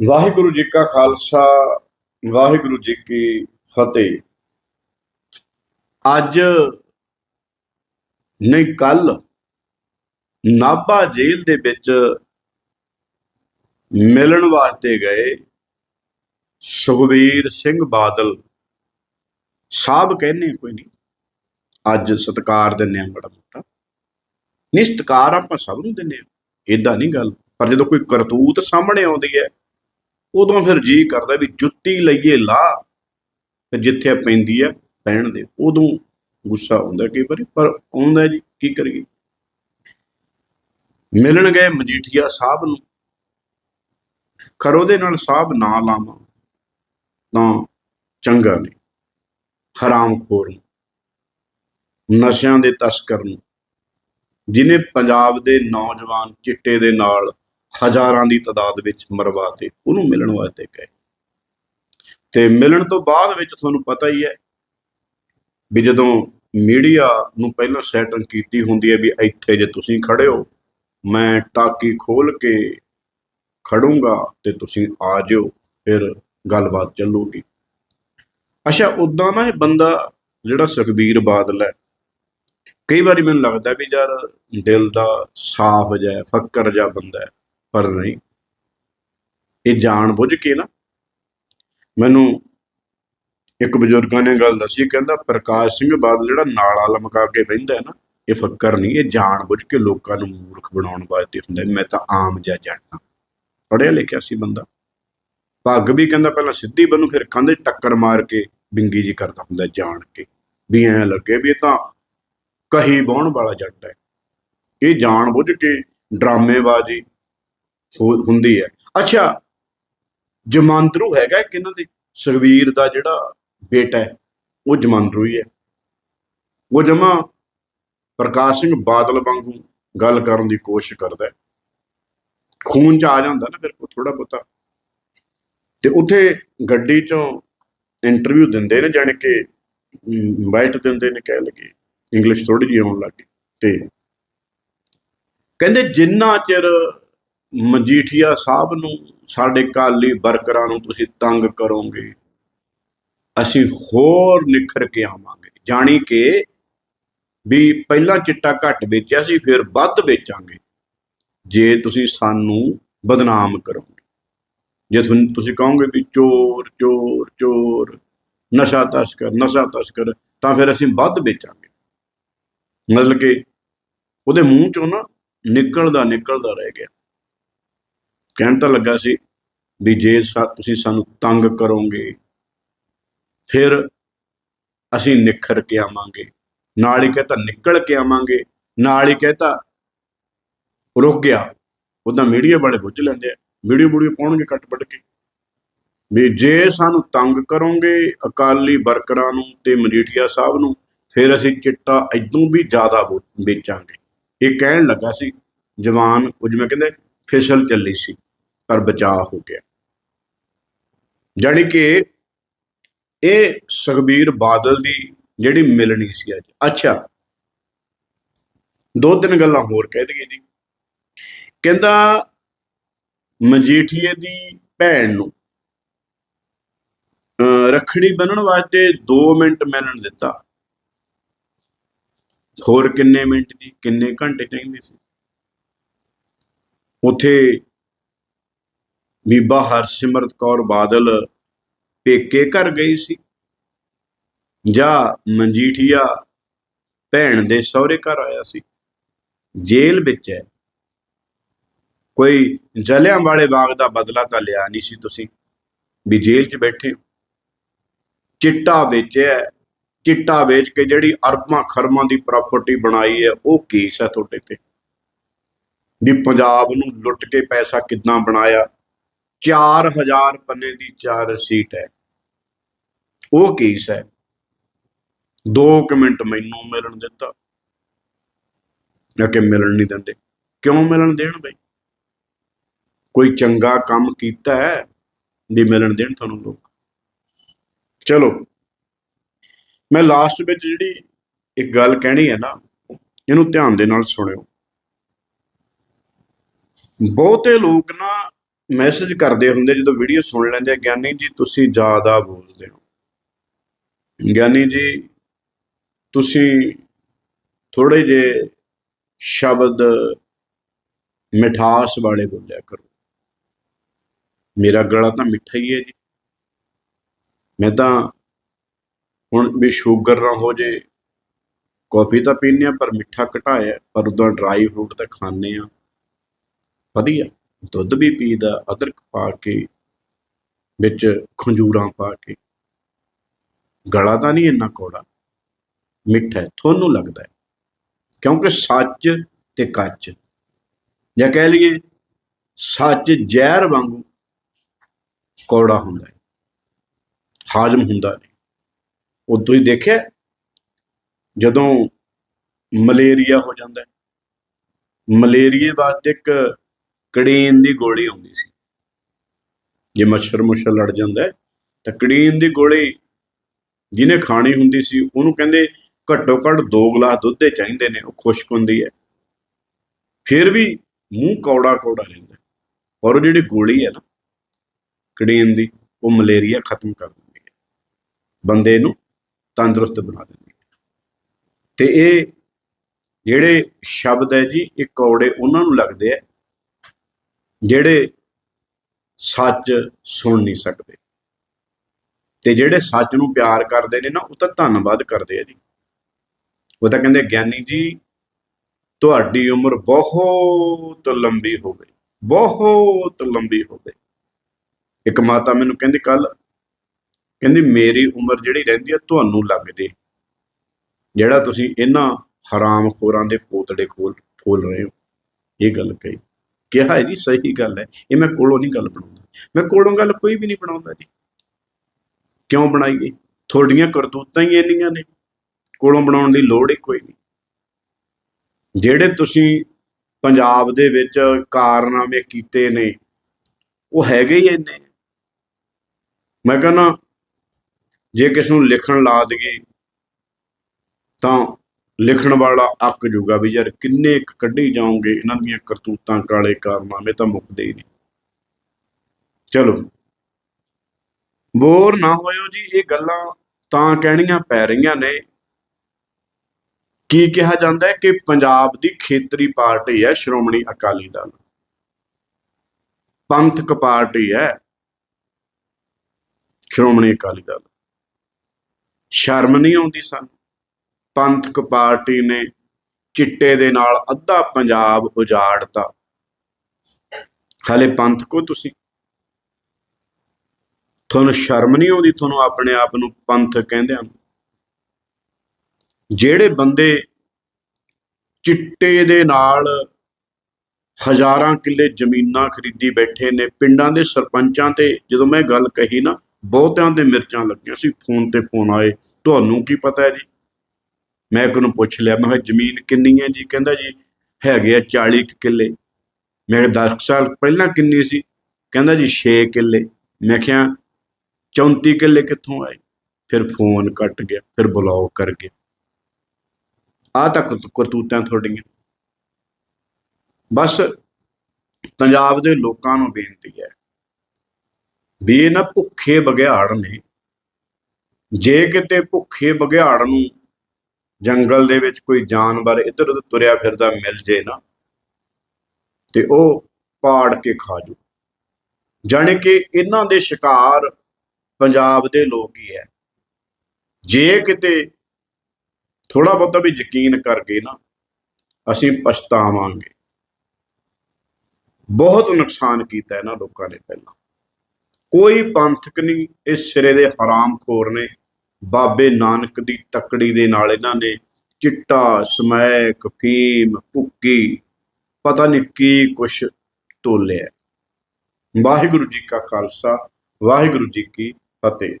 ਵਾਹਿਗੁਰੂ ਜੀ ਕਾ ਖਾਲਸਾ, ਵਾਹਿਗੁਰੂ ਜੀ ਕੀ ਫਤਿਹ। ਅੱਜ ਨਹੀਂ, ਕੱਲ ਨਾਭਾ ਜੇਲ੍ਹ ਦੇ ਵਿੱਚ ਮਿਲਣ ਵਾਸਤੇ ਗਏ ਸੁਖਬੀਰ ਸਿੰਘ ਬਾਦਲ। ਸਾਹਿਬ ਕਹਿੰਦੇ ਕੋਈ ਨਹੀਂ, ਅੱਜ ਸਤਕਾਰ ਦਿੰਨੇ ਆ ਬੜਾ ਮੋਟਾ। ਨਹੀਂ, ਸਤਕਾਰ ਆਪਾਂ ਸਭ ਨੂੰ ਦਿੰਨੇ ਆ ਇਦਾਂ ਨਹੀਂ ਗੱਲ, ਪਰ ਜਦੋਂ ਕੋਈ ਕਰਤੂਤ ਸਾਹਮਣੇ ਆਉਂਦੀ ਹੈ ਉਦੋਂ ਫਿਰ ਜੀ ਕਰਦਾ ਵੀ ਜੁੱਤੀ ਲਈਏ ਲਾ ਤੇ ਜਿੱਥੇ ਪੈਂਦੀ ਹੈ ਪੈਣ ਦੇ। ਉਦੋਂ ਗੁੱਸਾ ਆਉਂਦਾ ਕਈ ਵਾਰੀ, ਪਰ ਆਉਂਦਾ ਜੀ, ਕੀ ਕਰੀਏ? ਮਿਲਣ ਗਏ ਮਜੀਠੀਆ ਸਾਹਿਬ ਨੂੰ। ਖਰ ਉਹਦੇ ਨਾਲ ਸਾਹਿਬ ਨਾ ਲਾਵਾਂ, ਤਾਂ ਚੰਗਾ ਨਹੀਂ। ਹਰਾਮਖੋਰ ਨੂੰ, ਨਸ਼ਿਆਂ ਦੇ ਤਸਕਰ ਨੂੰ, ਜਿਨੇ ਪੰਜਾਬ ਦੇ ਨੌਜਵਾਨ ਚਿੱਟੇ ਦੇ ਨਾਲ ਹਜ਼ਾਰਾਂ ਦੀ ਤਾਦਾਦ ਵਿੱਚ ਮਰਵਾ ਤੇ ਉਹਨੂੰ ਮਿਲਣ ਵਾਸਤੇ ਗਏ ਤੇ ਮਿਲਣ ਤੋਂ ਬਾਅਦ ਵਿੱਚ ਤੁਹਾਨੂੰ ਪਤਾ ਹੀ ਹੈ ਵੀ ਜਦੋਂ ਮੀਡੀਆ ਨੂੰ ਪਹਿਲਾਂ ਸੈਟਲ ਕੀਤੀ ਹੁੰਦੀ ਹੈ ਵੀ ਇੱਥੇ ਜੇ ਤੁਸੀਂ ਖੜੇ ਹੋ, ਮੈਂ ਟਾਕੀ ਖੋਲ ਕੇ ਖੜੂੰਗਾ ਤੇ ਤੁਸੀਂ ਆ ਜਿਓ, ਫਿਰ ਗੱਲਬਾਤ ਚੱਲੂਗੀ। ਅੱਛਾ ਉਦਾਂ ਨਾ ਇਹ ਬੰਦਾ ਜਿਹੜਾ ਸੁਖਬੀਰ ਬਾਦਲ ਹੈ, ਕਈ ਵਾਰੀ ਮੈਨੂੰ ਲੱਗਦਾ ਵੀ ਯਾਰ ਦਿਲ ਦਾ ਸਾਫ਼ ਜਿਹਾ, ਫੱਕਰ ਜਿਹਾ ਬੰਦਾ ਹੈ। ਪਰ ਨਹੀਂ। ਇਹ ਜਾਣ ਬੁੱਝ ਕੇ ਨਾ ਮੈਨੂੰ ਇੱਕ ਬਜ਼ੁਰਗਾਂ ਨੇ ਗੱਲ ਦੱਸੀ ਕਹਿੰਦਾ ਪ੍ਰਕਾਸ਼ ਸਿੰਘ ਬਾਦਲ ਜਿਹੜਾ ਨਾਲਾ ਲਮਕਾ ਕੇ ਬਹਿੰਦਾ ਹੈ ਨਾ, ਇਹ ਫੱਕਰ ਨਹੀਂ, ਇਹ ਜਾਣ ਬੁੱਝ ਕੇ ਲੋਕਾਂ ਨੂੰ ਮੂਰਖ ਬਣਾਉਣ ਵਾਸਤੇ ਹੁੰਦਾ ਮੈਂ ਤਾਂ ਆਮ ਜਿਹਾ ਜੱਟ ਹਾਂ ਪੜਿਆ ਲਿਖਿਆ ਸੀ ਬੰਦਾ। ਪੱਗ ਵੀ ਕਹਿੰਦਾ ਪਹਿਲਾਂ ਸਿੱਧੀ ਬੰਨੂ ਫਿਰ ਕੰਧੇ ਟੱਕਰ ਮਾਰ ਕੇ ਬਿੰਗੀ ਜੀ ਕਰਦਾ ਹੁੰਦਾ ਜਾਣ ਕੇ। ਵੀ ਐਂ ਲੱਗੇ ਵੀ ਇਹ ਤਾਂ ਕਹੀ ਬਾਉਣ ਵਾਲਾ ਜੱਟ ਹੈ। ਇਹ ਜਾਣ ਬੁੱਝ ਕੇ ਡਰਾਮੇਬਾਜ਼ੀ ਹੁੰਦੀ ਹੈ। ਅੱਛਾ, ਜਮਾਂਦਰੂ ਹੈਗਾ ਇੱਕ ਇਹਨਾਂ ਦੇ। ਸੁਖਵੀਰ ਦਾ ਜਿਹੜਾ ਬੇਟਾ ਹੈ, ਉਹ ਜਮਾਂਦਰੂ ਹੀ ਹੈ। ਉਹ ਜਮਾ ਪ੍ਰਕਾਸ਼ ਸਿੰਘ ਬਾਦਲ ਵਾਂਗੂ ਗੱਲ ਕਰਨ ਦੀ ਕੋਸ਼ਿਸ਼ ਕਰਦਾ ਖੂਨ ਚ ਆ ਜਾਂਦਾ ਨਾ ਫਿਰ ਕੋ ਥੋੜਾ ਬਹੁਤਾ। ਤੇ ਉੱਥੇ ਗੱਡੀ ਚੋਂ ਇੰਟਰਵਿਊ ਦਿੰਦੇ ਨੇ, ਜਾਣੀ ਕਿ ਬਾਈਟ ਦਿੰਦੇ ਨੇ ਕਹਿ ਲਗੇ ਇੰਗਲਿਸ਼ ਥੋੜੀ ਜਿਹੀ ਆਉਣ ਲੱਗੀ ਤੇ ਕਹਿੰਦੇ ਜਿੰਨਾ ਚਿਰ ਮਜੀਠੀਆ ਸਾਹਿਬ ਨੂੰ ਸਾਡੇ ਕਾਲੀ ਵਰਕਰਾਂ ਨੂੰ ਤੁਸੀਂ ਤੰਗ ਕਰੋਗੇ। ਅਸੀਂ ਹੋਰ ਨਿਖਰ ਕੇ ਆਵਾਂਗੇ। ਜਾਣੀ ਕਿ ਵੀ ਪਹਿਲਾਂ ਚਿੱਟਾ ਘੱਟ ਵੇਚਿਆ ਸੀ, ਫਿਰ ਵੱਧ ਵੇਚਾਂਗੇ। ਜੇ ਤੁਸੀਂ ਸਾਨੂੰ ਬਦਨਾਮ ਕਰੋਗੇ। ਜੇ ਤੁਸੀਂ ਕਹੋਗੇ ਵੀ ਚੋਰ ਚੋਰ ਚੋਰ, ਨਸ਼ਾ ਤਸਕਰ ਨਸ਼ਾ ਤਸਕਰ, ਤਾਂ ਫਿਰ ਅਸੀਂ ਵੱਧ ਵੇਚਾਂਗੇ। ਮਤਲਬ ਕਿ ਉਹਦੇ ਮੂੰਹ ਚੋਂ ਨਾ ਨਿਕਲਦਾ ਨਿਕਲਦਾ ਰਹਿ ਗਿਆ। ਕਹਿਣ ਤਾਂ ਲੱਗਾ ਸੀ ਵੀ ਜੇ ਸਾ- ਤੁਸੀਂ ਸਾਨੂੰ ਤੰਗ ਕਰੋਗੇ, ਫਿਰ ਅਸੀਂ ਨਿਖਰ ਕੇ ਆਵਾਂਗੇ। ਨਾਲ ਹੀ ਕਹਤਾ ਨਿਕਲ ਕੇ ਆਵਾਂਗੇ, ਨਾਲ ਹੀ ਕਹਤਾ ਰੁਕ ਗਿਆ। ਉਹਦਾ ਮੀਡੀਆ ਵਾਲੇ ਬੁੱਝ ਲੈਂਦੇ ਆ। ਵੀਡੀਓ ਵੀਡੀਓ ਪਾਉਣਗੇ ਕੱਟ ਵੱਟ ਕੇ। ਵੀ ਜੇ ਸਾਨੂੰ ਤੰਗ ਕਰੋਗੇ ਅਕਾਲੀ ਵਰਕਰਾਂ ਨੂੰ ਤੇ ਮਜੀਠੀਆ ਸਾਹਿਬ ਨੂੰ, ਫਿਰ ਅਸੀਂ ਚਿੱਟਾ ਇਦੋਂ ਵੀ ਜ਼ਿਆਦਾ ਵੋ- ਵੇਚਾਂਗੇ। ਇਹ ਕਹਿਣ ਲੱਗਾ ਸੀ, ਜਵਾਨ ਕੁਝ ਜਿਵੇਂ ਕਹਿੰਦੇ, ਫਿਸਲ ਚੱਲੀ ਸੀ। ਪਰ ਬਚਾਅ ਹੋ ਗਿਆ। ਜਾਣੀ ਕਿ ਇਹ ਸੁਖਬੀਰ ਬਾਦਲ ਦੀ ਜਿਹੜੀ ਮਿਲਣੀ ਸੀ ਅੱਜ। ਅੱਛਾ, ਦੋ ਤਿੰਨ ਗੱਲਾਂ ਹੋਰ ਕਹਿ ਦਈਏ ਜੀ। ਕਹਿੰਦਾ, ਮਜੀਠੀਏ ਦੀ ਭੈਣ ਨੂੰ, ਅਹ, ਰੱਖੜੀ ਬੰਨਣ ਵਾਸਤੇ 2 ਮਿੰਟ ਮਿਲਣ ਦਿੱਤਾ। ਹੋਰ ਕਿੰਨੇ ਮਿੰਟ ਦੀ, ਕਿੰਨੇ ਘੰਟੇ ਚਾਹੀਦੇ ਸੀ? ਉਥੇ ਬੀਬਾ ਹਰਸਿਮਰਤ ਕੌਰ ਬਾਦਲ ਪੇਕੇ ਘਰ ਗਈ ਸੀ। ਜਾਂ ਮਨਜੀਠੀਆ ਭੈਣ ਦੇ ਸਹੁਰੇ ਘਰ ਆਇਆ ਸੀ। ਜੇਲ੍ਹ ਵਿੱਚ ਹੈ। ਕੋਈ ਜਲਿਆਂ ਵਾਲੇ ਬਾਗ ਦਾ ਬਦਲਾ ਤਾਂ ਲਿਆ ਨਹੀਂ ਸੀ ਤੁਸੀਂ, ਵੀ ਜੇਲ੍ਹ 'ਚ ਬੈਠੇ ਹੋ। ਚਿੱਟਾ ਵੇਚਿਆ ਚਿੱਟਾ ਵੇਚ ਕੇ ਜਿਹੜੀ ਅਰਬਾਂ ਖਰਮਾਂ ਦੀ ਪ੍ਰਾਪਰਟੀ ਬਣਾਈ ਹੈ, ਉਹ ਕੇਸ ਹੈ ਤੁਹਾਡੇ ਤੇ। ਵੀ ਪੰਜਾਬ ਨੂੰ ਲੁੱਟ ਕੇ ਪੈਸਾ ਕਿੱਦਾਂ ਬਣਾਇਆ 4000 ਪੰਨੇ ਦੀ ਚਾਰ ਸੀਟ ਹੈ। ਉਹ ਕੇਸ ਹੈ 2 ਮਿੰਟ ਮੈਨੂੰ ਮਿਲਣ ਦਿੱਤਾ। ਨਾ ਕਿ ਮਿਲਣ ਨਹੀਂ ਦਿੰਦੇ। ਕਿਉਂ ਮਿਲਣ ਦੇਣ ਬਈ? ਕੋਈ ਚੰਗਾ ਕੰਮ ਕੀਤਾ ਹੈ ਵੀ ਮਿਲਣ ਦੇਣ ਤੁਹਾਨੂੰ ਲੋਕ? ਚਲੋ, ਮੈਂ ਲਾਸਟ ਵਿੱਚ ਜਿਹੜੀ ਇੱਕ ਗੱਲ ਕਹਿਣੀ ਹੈ ਨਾ, ਇਹਨੂੰ ਧਿਆਨ ਦੇ ਨਾਲ ਸੁਣਿਓ। ਬਹੁਤੇ ਲੋਕ ਨਾ ਮੈਸੇਜ ਕਰਦੇ ਹੁੰਦੇ ਜਦੋਂ ਵੀਡੀਓ ਸੁਣ ਲੈਂਦੇ ਆ, ਗਿਆਨੀ ਜੀ, ਤੁਸੀਂ ਜ਼ਿਆਦਾ ਬੋਲਦੇ ਹੋ। ਗਿਆਨੀ ਜੀ, ਤੁਸੀਂ ਥੋੜੇ ਜੇ ਸ਼ਬਦ ਮਿਠਾਸ ਵਾਲੇ ਬੋਲਿਆ ਕਰੋ। ਮੇਰਾ ਗਲਾ ਤਾਂ ਮਿੱਠਾ ਹੀ ਹੈ ਜੀ। ਮੈਂ ਤਾਂ ਹੁਣ ਵੀ ਸ਼ੂਗਰ ਨਾ ਹੋ ਜੇ, ਕਾਫੀ ਤਾਂ ਪੀਂਦੇ ਆ ਪਰ ਮਿੱਠਾ ਘਟਾਇਆ, ਪਰ ਉਦੋਂ ਡਰਾਈ ਫਰੂਟ ਤਾਂ ਖਾਂਦੇ ਆ ਵਧੀਆ। ਦੁੱਧ ਵੀ ਪੀਦਾ, ਅਦਰਕ ਪਾ ਕੇ, ਵਿੱਚ ਖੰਜੂਰਾਂ ਪਾ ਕੇ। ਗਲਾ ਤਾਂ ਨਹੀਂ ਇੰਨਾ ਕੌੜਾ, ਮਿੱਠਾ ਹੈ, ਤੁਹਾਨੂੰ ਲੱਗਦਾ ਹੈ। ਕਿਉਂਕਿ ਸੱਚ ਤੇ ਕੱਚ, ਜਾਂ ਕਹਿ ਲਈਏ ਸੱਚ ਜ਼ਹਿਰ ਵਾਂਗੂ ਕੌੜਾ ਹੁੰਦਾ ਹੈ, ਹਾਜ਼ਮ ਹੁੰਦਾ ਨਹੀਂ ਉਹ ਤੁਸੀਂ ਦੇਖਿਆ, ਜਦੋਂ ਮਲੇਰੀਆ ਹੋ ਜਾਂਦਾ ਹੈ, ਮਲੇਰੀਏ ਵਾਸਤੇ ਇੱਕ ਕੜੀਨ ਦੀ ਗੋਲੀ ਆਉਂਦੀ ਸੀ। ਜੇ ਮੱਛਰ ਮੁੱਛਰ ਲੜ ਜਾਂਦਾ ਤਾਂ ਕੜੀਨ ਦੀ ਗੋਲੀ ਜਿਹਨੇ ਖਾਣੀ ਹੁੰਦੀ ਸੀ, ਉਹਨੂੰ ਕਹਿੰਦੇ ਘੱਟੋ ਘੱਟ 2 ਗਲਾਸ ਦੁੱਧ ਦੇ ਚਾਹੀਦੇ ਨੇ, ਉਹ ਖੁਸ਼ਕ ਹੁੰਦੀ ਹੈ। ਫਿਰ ਵੀ ਮੂੰਹ ਕੌੜਾ ਕੌੜਾ ਰਹਿੰਦਾ ਔਰ ਉਹ ਜਿਹੜੀ ਗੋਲੀ ਹੈ ਨਾ, ਕੜੀਨ ਦੀ, ਉਹ ਮਲੇਰੀਆ ਖਤਮ ਕਰ ਦਿੰਦੀ ਹੈ। ਬੰਦੇ ਨੂੰ ਤੰਦਰੁਸਤ ਬਣਾ ਦਿੰਦੀ ਹੈ। ਤੇ ਇਹ ਜਿਹੜੇ ਸ਼ਬਦ ਹੈ ਜੀ, ਇਹ ਕੌੜੇ ਉਹਨਾਂ ਨੂੰ ਲੱਗਦੇ ਆ ਜਿਹੜੇ ਸੱਚ ਸੁਣ ਨਹੀਂ ਸਕਦੇ। ਤੇ ਜਿਹੜੇ ਸੱਚ ਨੂੰ ਪਿਆਰ ਕਰਦੇ ਨੇ ਨਾ, ਉਹ ਤਾਂ ਧੰਨਵਾਦ ਕਰਦੇ ਆ ਜੀ। ਉਹ ਤਾਂ ਕਹਿੰਦੇ, ਗਿਆਨੀ ਜੀ, ਤੁਹਾਡੀ ਉਮਰ ਬਹੁਤ ਲੰਬੀ ਹੋਵੇ, ਬਹੁਤ ਲੰਬੀ ਹੋਵੇ। ਇੱਕ ਮਾਤਾ ਮੈਨੂੰ ਕਹਿੰਦੀ, ਕੱਲ, ਕਹਿੰਦੀ, ਮੇਰੀ ਉਮਰ ਜਿਹੜੀ ਰਹਿੰਦੀ ਆ, ਤੁਹਾਨੂੰ ਲੱਗਦੇ ਜਿਹੜਾ ਤੁਸੀਂ ਇਹਨਾਂ ਹਰਾਮਖੋਰਾਂ ਦੇ ਪੋਤੜੇ ਖੋਲ ਖੋਲ ਰਹੇ ਹੋ। ਇਹ ਗੱਲ ਕਹੀ। ਕਿਹਾ ਹੈ ਜੀ, ਸਹੀ ਗੱਲ ਹੈ। ਇਹ ਮੈਂ ਕੋਲੋਂ ਨਹੀਂ ਗੱਲ ਬਣਾਉਂਦਾ। ਮੈਂ ਕੋਲੋਂ ਗੱਲ ਕੋਈ ਵੀ ਨਹੀਂ ਬਣਾਉਂਦਾ ਜੀ। ਕਿਉਂ ਬਣਾਈਏ? ਤੁਹਾਡੀਆਂ ਕਰਤੂਤਾਂ ਹੀ ਇੰਨੀਆਂ ਨੇ। ਕੋਲੋਂ ਬਣਾਉਣ ਦੀ ਲੋੜ ਹੀ ਕੋਈ ਨਹੀਂ। ਜਿਹੜੇ ਤੁਸੀਂ ਪੰਜਾਬ ਦੇ ਵਿੱਚ ਕਾਰਨਾਮੇ ਕੀਤੇ ਨੇ, ਉਹ ਹੈਗੇ ਹੀ ਇੰਨੇ। ਮੈਂ ਕਹਿੰਦਾ, ਜੇ ਕਿਸ ਨੂੰ ਲਿਖਣ ਲਾ ਦਈਏ, ਤਾਂ ਲਿਖਣ ਵਾਲਾ ਅੱਕ ਜੂਗਾ ਵੀ ਯਾਰ ਕਿੰਨੇ ਕੁ ਕੱਢੀ ਜਾਓਗੇ ਇਹਨਾਂ ਦੀਆਂ ਕਰਤੂਤਾਂ ਕਾਲੇ ਕਾਰਨਾਮੇ ਤਾਂ ਮੁੱਕਦੇ ਹੀ ਨਹੀਂ। ਚਲੋ। ਬੋਰ ਨਾ ਹੋਇਓ ਜੀ, ਇਹ ਗੱਲਾਂ ਤਾਂ ਕਹਿਣੀਆਂ ਪੈ ਰਹੀਆਂ ਨੇ। ਕੀ ਕਿਹਾ ਜਾਂਦਾ ਹੈ ਕਿ ਪੰਜਾਬ ਦੀ ਖੇਤਰੀ ਪਾਰਟੀ ਹੈ, ਸ਼੍ਰੋਮਣੀ ਅਕਾਲੀ ਦਲ। ਪੰਥਕ ਪਾਰਟੀ ਹੈ, ਸ਼੍ਰੋਮਣੀ ਅਕਾਲੀ ਦਲ। ਸ਼ਰਮ ਨਹੀਂ ਆਉਂਦੀ ਸਾਨੂੰ। ਪੰਥਕ ਪਾਰਟੀ ਨੇ ਚਿੱਟੇ ਦੇ ਨਾਲ ਅੱਧਾ ਪੰਜਾਬ ਉਜਾੜਤਾ। ਹਾਲੇ ਪੰਥਕੋ ਤੁਸੀਂ? ਤੁਹਾਨੂੰ ਸ਼ਰਮ ਨਹੀਂ ਆਉਂਦੀ ਤੁਹਾਨੂੰ ਆਪਣੇ ਆਪ ਨੂੰ ਪੰਥ ਕਹਿੰਦਿਆਂ ਨੂੰ? ਜਿਹੜੇ ਬੰਦੇ ਚਿੱਟੇ ਦੇ ਨਾਲ ਹਜ਼ਾਰਾਂ ਕਿੱਲੇ ਜ਼ਮੀਨਾਂ ਖਰੀਦੀ ਬੈਠੇ ਨੇ, ਪਿੰਡਾਂ ਦੇ ਸਰਪੰਚਾਂ ਤੇ ਜਦੋਂ ਮੈਂ ਗੱਲ ਕਹੀ ਨਾ, ਬਹੁਤਿਆਂ ਦੇ ਮਿਰਚਾਂ ਲੱਗੀਆਂ ਸੀ, ਫੋਨ ਤੇ ਫੋਨ ਆਏ, ਤੁਹਾਨੂੰ ਕੀ ਪਤਾ ਹੈ ਜੀ? ਮੈਂ ਇੱਕ ਨੂੰ ਪੁੱਛ ਲਿਆ, ਮੈਂ ਕਿਹਾ ਜ਼ਮੀਨ ਕਿੰਨੀ ਹੈ ਜੀ? ਕਹਿੰਦਾ ਜੀ ਹੈਗੇ ਆ 40 ਕੁ ਕਿੱਲੇ। ਮੈਂ ਕਿਹਾ 10 ਸਾਲ ਪਹਿਲਾਂ ਕਿੰਨੀ ਸੀ? ਕਹਿੰਦਾ ਜੀ 6 ਕਿੱਲੇ। ਮੈਂ ਕਿਹਾ 34 ਕਿੱਲੇ ਕਿੱਥੋਂ ਆਏ? ਫਿਰ ਫੋਨ ਕੱਟ ਗਿਆ, ਫਿਰ ਬਲੌਕ ਕਰ ਗਿਆ। ਆ ਤੱਕ ਕਰਤੂਤਾਂ ਤੁਹਾਡੀਆਂ। ਬਸ ਪੰਜਾਬ ਦੇ ਲੋਕਾਂ ਨੂੰ ਬੇਨਤੀ ਹੈ ਵੀ ਇਹ ਨਾ ਭੁੱਖੇ ਬਘਿਆੜ ਨੇ। ਜੇ ਕਿਤੇ ਭੁੱਖੇ ਬਘਿਆੜ ਨੂੰ ਜੰਗਲ ਦੇ ਵਿੱਚ ਕੋਈ ਜਾਨਵਰ ਇੱਧਰ ਉੱਧਰ ਤੁਰਿਆ ਫਿਰਦਾ ਮਿਲ ਜੇ ਨਾ, ਤੇ ਉਹ ਪਾੜ ਕੇ ਖਾ ਜੂ। ਜਾਣੇ ਕਿ ਇਹਨਾਂ ਦੇ ਸ਼ਿਕਾਰ ਪੰਜਾਬ ਦੇ ਲੋਕ ਹੀ ਹੈ। ਜੇ ਕਿਤੇ ਥੋੜਾ ਬਹੁਤਾ ਵੀ ਯਕੀਨ ਕਰਕੇ ਨਾ, ਅਸੀਂ ਪਛਤਾਵਾਂਗੇ। ਬਹੁਤ ਨੁਕਸਾਨ ਕੀਤਾ ਇਹਨਾਂ ਲੋਕਾਂ ਨੇ ਪਹਿਲਾਂ। ਕੋਈ ਪੰਥਕ ਨਹੀਂ, ਇਸ ਸਿਰੇ ਦੇ ਹਰਾਮਖੋਰ ਨੇ। ਬਾਬੇ ਨਾਨਕ ਦੀ ਤਕੜੀ ਦੇ ਨਾਲ ਇਹਨਾਂ ਨੇ ਚਿੱਟਾ, ਸਮੈਕ ਫੀਮ ਭੁੱਕੀ, ਪਤਾ ਨਹੀਂ ਕੀ ਕੁਛ ਤੋਲਿਆ। ਵਾਹਿਗੁਰੂ ਜੀ ਕਾ ਖਾਲਸਾ, ਵਾਹਿਗੁਰੂ ਜੀ ਕੀ ਫਤਿਹ।